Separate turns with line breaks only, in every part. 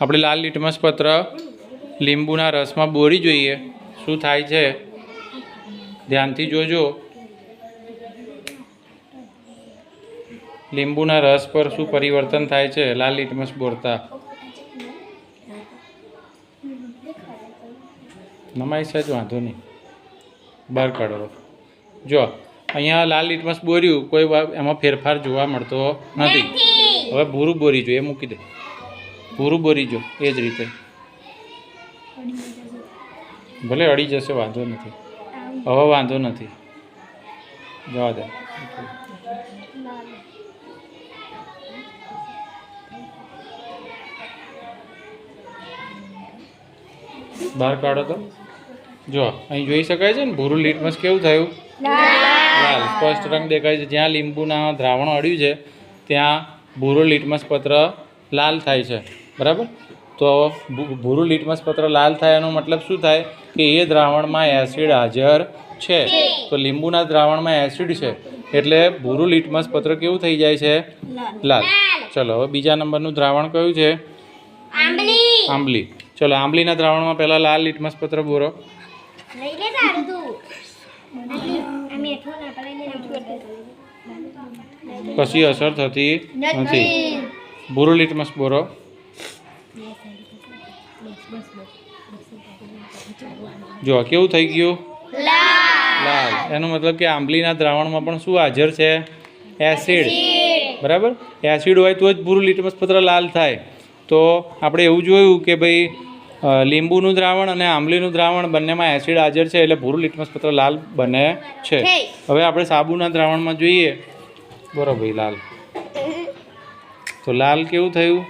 આપણે લાલ લીટમસ પત્ર લીંબુના રસમાં બોરી જોઈએ. શું થાય છે? ધ્યાનથી જોજો. લીંબુના રસ પર શું પરિવર્તન થાય છે? લાલ લીટમસ બોરતા. નમાઈ સાહેબ વાંધો નહીં. બહાર કાઢો. જો અહીંયા લાલ લીટમસ બોર્યું. કોઈ એમાં ફેરફાર જોવા મળતો નથી. હવે ભૂરું બોરી જોઈએ. મૂકી દે. ભૂરું બોરી જો, એ જ રીતે. ભલે અડી જશે, વાંધો નથી. હવે વાંધો નથી. જવા દે. બહાર કાઢો તો. જો, અહીં જોઈ શકાય છે ને? ભૂરું લીટમસ કેવું થયું? લાલ. સ્પષ્ટ રંગ દેખાય છે. જ્યાં લીંબુના દ્રાવણ અડ્યું છે, ત્યાં ભૂરું લીટમસ પત્ર લાલ થાય છે. બરાબર? તો ભૂરું લીટમસ પત્ર લાલ થાય એનો મતલબ શું થાય? કે એ દ્રાવણમાં એસિડ હાજર છે. તો લીંબુના દ્રાવણમાં એસિડ છે. એટલે ભૂરું લીટમસ પત્ર કેવું થઈ જાય છે? લાલ. ચલો હવે બીજા નંબરનું દ્રાવણ કયું છે?
આંબલી.
ચલો આંબલીના દ્રાવણમાં પહેલાં લાલ લીટમસ પત્ર બોરો કશી અસર થતી નથી. ભૂરું લીટમસ બોરો. જો કેવું થઈ ગયું? લાલ. એનો મતલબ કે આંબલીના દ્રાવણમાં પણ શું હાજર છે? એસિડ. બરાબર? એસિડ હોય તો જ ભૂરું લીટમસ પત્ર લાલ થાય. તો આપણે એવું જોયું કે ભાઈ લીંબુનું દ્રાવણ અને આંબલીનું દ્રાવણ બંનેમાં એસિડ હાજર છે એટલે ભૂરું લીટમસ પત્ર લાલ બને છે.
છે.
હવે આપણે સાબુના દ્રાવણમાં જોઈએ. બરોબર ભાઈ લાલ. તો લાલ કેવું થયું?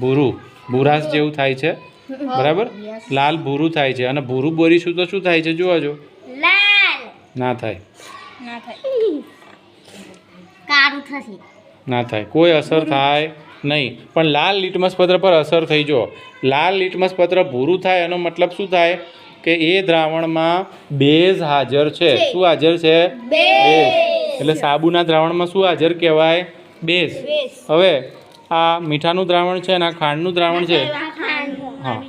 ભૂરું. ભૂરાશ જેવું થાય છે. બરાબર? લાલ ભૂરું થાય છે. અને ભૂરું બોરીશું તો શું થાય છે? જોવા જો. ના થાય.
ના થાય.
ના થાય. કોઈ અસર થાય નહીં. પણ લાલ લીટમસ પત્ર પર અસર થઈ જો લાલ લીટમસ પત્ર ભૂરું થાય એનો મતલબ શું થાય? કે એ દ્રાવણમાં બેઝ હાજર છે. શું હાજર છે? બેઝ. એટલે સાબુના દ્રાવણમાં શું હાજર કહેવાય? બેઝ. હવે આ મીઠાનું દ્રાવણ છે અને આ ખાંડનું દ્રાવણ છે. હા.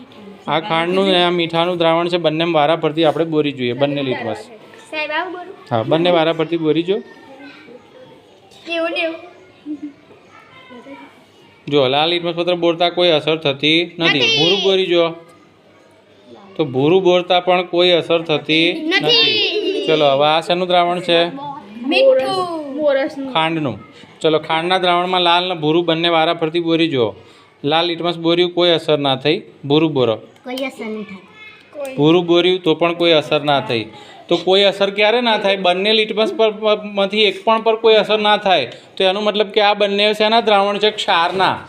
આ ખાંડનું ને આ મીઠાનું દ્રાવણ છે બંને વારા પરથી આપણે બોરી જોઈએ બંને લીટમસ
સાહેબ
હા બંને વારા પરથી બોરી જો. જો લાલ લીટમસ પત્ર બોરતા કોઈ અસર થતી નથી. ભૂરું બોરી જો. તો ભૂરું બોરતા પણ કોઈ અસર થતી નથી. ચલો હવે આ શેનું દ્રાવણ છે? ખાંડનું. ચલો ખાંડના દ્રાવણમાં લાલ ને ભૂરું બંને વારા ફરતી બોરી જો લાલ લીટમસ બોર્યું કોઈ અસર ના થઈ ભૂરું બોરો.
કોઈ અસર નહીં થાય.
ભૂરું બોર્યું તો પણ કોઈ અસર ના થઈ. તો કોઈ અસર ક્યારે ના થાય? બંને લીટમસ પરમાંથી પર- માંથી એક પણ પર કોઈ અસર ના થાય. તો એનો મતલબ કે આ બંને શેના દ્રાવણ છે? ક્ષારના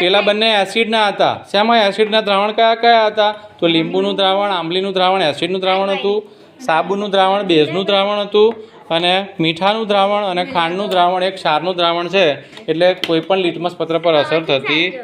પેલા બંને એસિડના હતા. શેમાં એસિડના દ્રાવણ કયા કયા હતા? તો લીંબુનું દ્રાવણ આંબલીનું દ્રાવણ એસિડનું દ્રાવણ હતું સાબુનું દ્રાવણ બેઝનું દ્રાવણ હતું અને મીઠાનું દ્રાવણ અને ખાંડનું દ્રાવણ એક ક્ષારનું દ્રાવણ છે. એટલે કોઈ પણ લીટમસ પત્ર પર અસર થતી